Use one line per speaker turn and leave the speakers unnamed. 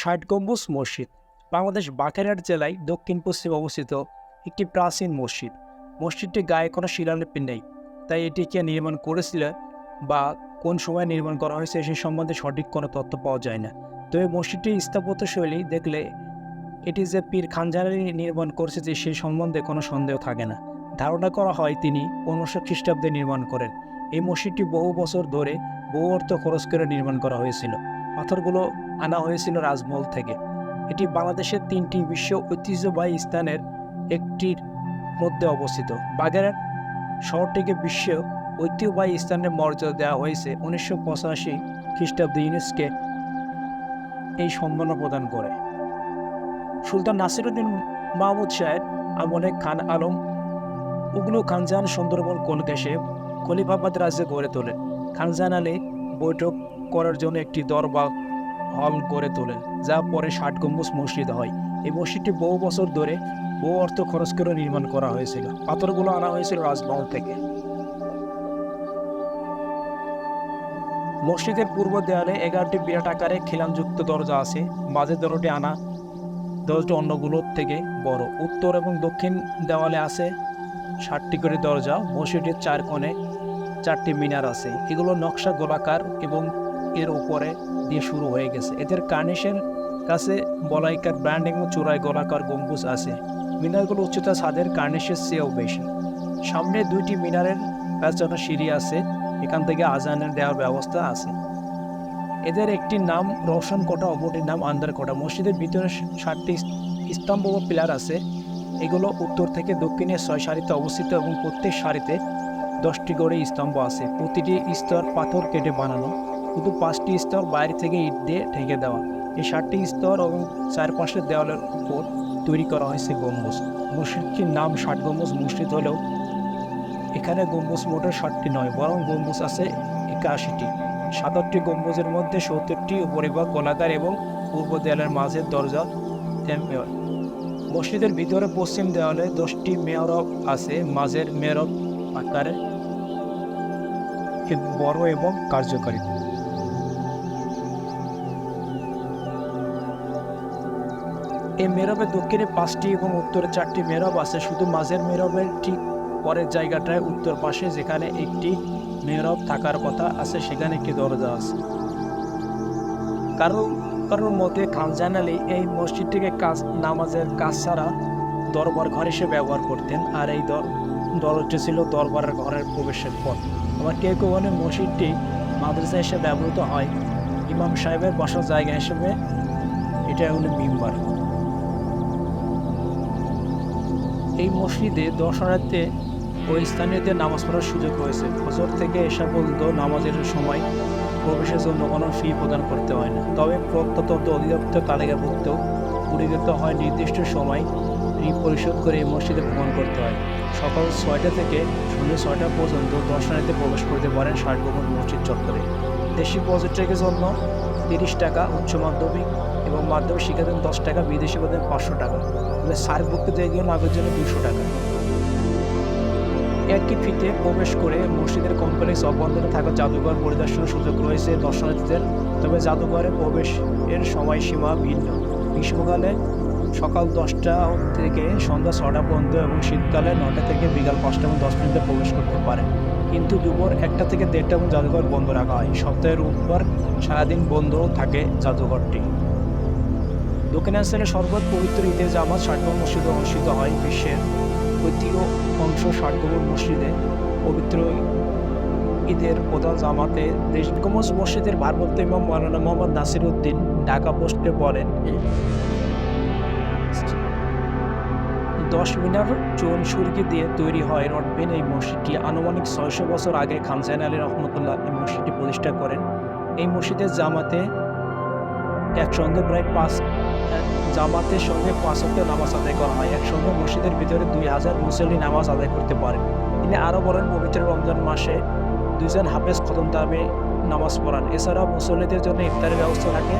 ষাট গম্বুজ মসজিদ। বাংলাদেশ বাকেরহাট জেলায় দক্ষিণ পশ্চিম অবস্থিত একটি প্রাচীন মসজিদ। মসজিদটি গায়ে কোনো শিলালিপি নেই, তাই এটি কে নির্মাণ করেছিলেন বা কোন সময় নির্মাণ করা হয়েছে সে সম্বন্ধে সঠিক কোনো তথ্য পাওয়া যায় না। তবে মসজিদটির স্থাপত্য শৈলী দেখলে এটি যে পীর খানজানারি নির্মাণ করেছে যে সে সম্বন্ধে কোনো সন্দেহ থাকে না। ধারণা করা হয় তিনি পনেরোশো খ্রিস্টাব্দে নির্মাণ করেন। এই মসজিদটি বহু বছর ধরে বহু অর্থ খরচ করে নির্মাণ করা হয়েছিল। পাথরগুলো আনা হয়েছিল রাজমহল থেকে। এটি বাংলাদেশের তিনটি বিশ্ব ঐতিহ্যবাহী স্থানের একটির মধ্যে অবস্থিত। বাগেরহাট শহরটিকে বিশ্ব ঐতিহ্যবাহী স্থানের মর্যাদা দেওয়া হয়েছে উনিশশো পঁচাশি খ্রিস্টাব্দে ইউনেস্কে এই সম্মাননা প্রদান করে। সুলতান নাসিরুদ্দিন মাহমুদ সাহেব আমলে খান আলম উগলু খানজাহান সুন্দরবন কোলকেশে খলিফাবাদ রাজ্যে গড়ে তোলেন? খানজাহান আলী বৈঠক করার জন্য একটি দরবার হল করে তোলেন যা পরে ষাট গম্বুজ মসজিদ হয়। এই মসজিদটি বহু বছর ধরে বহু অর্থ খরচ করে নির্মাণ করা হয়েছিল। পাথরগুলো আনা হয়েছিল রাজমহল থেকে। মসজিদের পূর্ব দেয়ালে এগারোটি বিরাট আকারে খিলানযুক্ত দরজা আছে। মাঝের দরজাটি আনা দরজাটি অন্যগুলোর থেকে বড়। উত্তর এবং দক্ষিণ দেওয়ালে আছে ষাটটি করে দরজা। মসজিদের চার কোণে চারটি মিনার আছে। এগুলো নকশা গোলাকার এবং এর উপরে দিয়ে শুরু হয়ে গেছে। এদের কার্নিশের কাছে বলাইকার ব্র্যান্ড ও চূড়ায় গোলাকার গম্বুজ আছে। মিনারগুলো উচ্চতা ছাদের কার্নিশের চেয়েও বেশি। সামনে দুইটি মিনারের পেছনে সিঁড়ি আছে। এখান থেকে আজানের দেওয়ার ব্যবস্থা আছে। এদের একটি নাম রওশন কোটা অপরটির নাম আন্দার কোটা মসজিদের ভিতরে ষাটটি স্তম্ভ ও পিলার আছে। এগুলো উত্তর থেকে দক্ষিণে ছয় সারিতে অবস্থিত এবং প্রত্যেক সারিতে দশটি করে স্তম্ভ আছে। প্রতিটি স্তর পাথর কেটে বানানো। শুধু পাঁচটি স্তর বাইরে থেকে ইট দিয়ে ঢেকে দেওয়া। এই ষাটটি স্তর এবং চারপাশের দেওয়ালের উপর তৈরি করা হয়েছে গম্বুজ। মসজিদটির নাম ষাট গম্বুজ। মসজিদ হলেও এখানে গম্বুজ মোটে ষাটটি নয়, বরং গম্বুজ আছে একাশিটি। সাতাশটি গম্বুজের মধ্যে সত্তরটি উপরিভাগ গোলাকার এবং পূর্ব দেয়ালের মাঝের দরজা টেম্পেয়ার মসজিদের ভিতরে পশ্চিম দেওয়ালে দশটি মেয়রব আছে, মাঝের মেয়রব আকারে বড় এবং কার্যকারী। এই মেরবের দক্ষিণে পাঁচটি এবং উত্তরে চারটি মেরব আছে। শুধু মাঝের মেরবের ঠিক পরের জায়গাটায় উত্তর পাশে যেখানে একটি মেহরব থাকার কথা আছে, সেখানে একটি দরজা আছে। কারও কারোর মতে খানজান আলী এই মসজিদটিকে কাজ, নামাজের কাজ ছাড়া দরবার ঘর হিসেবে ব্যবহার করতেন, আর এই দর, দরজাটি ছিল দরবারের ঘরের প্রবেশের পথ। আবার কেউ কেউ বলেন মসজিদটি মাদ্রাসা হিসেবে ব্যবহৃত হয়। ইমাম সাহেবের বসার জায়গা হিসেবে এটা হলো মিম্বার। এই মসজিদে দর্শনার্থে ও স্থানীয়দের নামাজ পড়ার সুযোগ রয়েছে। ফজর থেকে এসা পর্যন্ত নামাজের সময় প্রবেশের জন্য কোনো ফি প্রদান করতে হয় না। তবে প্রত্নতত্ত্ব অধিদপ্তর তালিকাভুক্ত পরিগত হয় নির্দিষ্ট সময় ঋণ পরিশোধ করে এই মসজিদে ভ্রমণ করতে হয়। সকাল ছয়টা থেকে সন্ধ্যে ছয়টা পর্যন্ত দর্শনার্থী প্রবেশ করতে পারেন ষাটগোপন মসজিদ চত্বরে। দেশি পর্যটকের জন্য তিরিশ টাকা উচ্চ মাধ্যমিক এবং মাধ্যমিক শিক্ষার্থীর দশ টাকা, বিদেশি পদের পাঁচশো টাকা। তবে সার্কভুক্ত জায়গায় লাভের জন্য দুশো টাকা। একই ফিতে প্রবেশ করে মসজিদের কমপ্লেক্স অভ্যন্তরে থাকা জাদুঘর পরিদর্শনের সুযোগ রয়েছে দর্শনার্থীদের। তবে জাদুঘরে প্রবেশের সময়সীমা ভিন্ন। গ্রীষ্মকালে সকাল দশটা থেকে সন্ধ্যা ছটা পর্যন্ত এবং শীতকালে নটা থেকে বিকাল পাঁচটা এবং দশ মিনিটে প্রবেশ করতে পারে কিন্তু দুপুর একটা থেকে দেড়টা এবং জাদুঘর বন্ধ রাখা হয়। সপ্তাহের রোববার সারাদিন বন্ধ থাকে জাদুঘরটি। দক্ষিণাঞ্চলের সর্বত পবিত্র ঈদের জামাত ষাটগড় মসজিদে অনুষ্ঠিত হয়। বিশ্বের ঐতিহ্য অংশ ষাটগড় মসজিদে পবিত্র ঈদের প্রধান জামাতে দেশগমজ মসজিদের ভারপ্রাপ্ত ইমাম মৌলানা মোহাম্মদ নাসির উদ্দিন ঢাকা পোস্টে বলেন, দশ মিনার চুন সুরকি দিয়ে তৈরি হয় রডবেন এই মসজিদটি। আনুমানিক ছয়শো বছর আগে খানসাইন আলী রহমতুল্লাহ এই মসজিদটি প্রতিষ্ঠা করেন। এই মসজিদের জামাতে একসঙ্গে প্রায় পাঁচ জামাতের সঙ্গে পাঁচ নামাজ আদায় করা হয়। একসঙ্গে মসজিদের ভিতরে দুই হাজার মুসল্লি নামাজ আদায় করতে পারেন তিনি আরও বলেন, পবিত্র রমজান মাসে দুইজন হাফেজ খতম দামে নামাজ পড়ান। এছাড়া মুসল্লিদের জন্য ইফতারের ব্যবস্থা থাকে।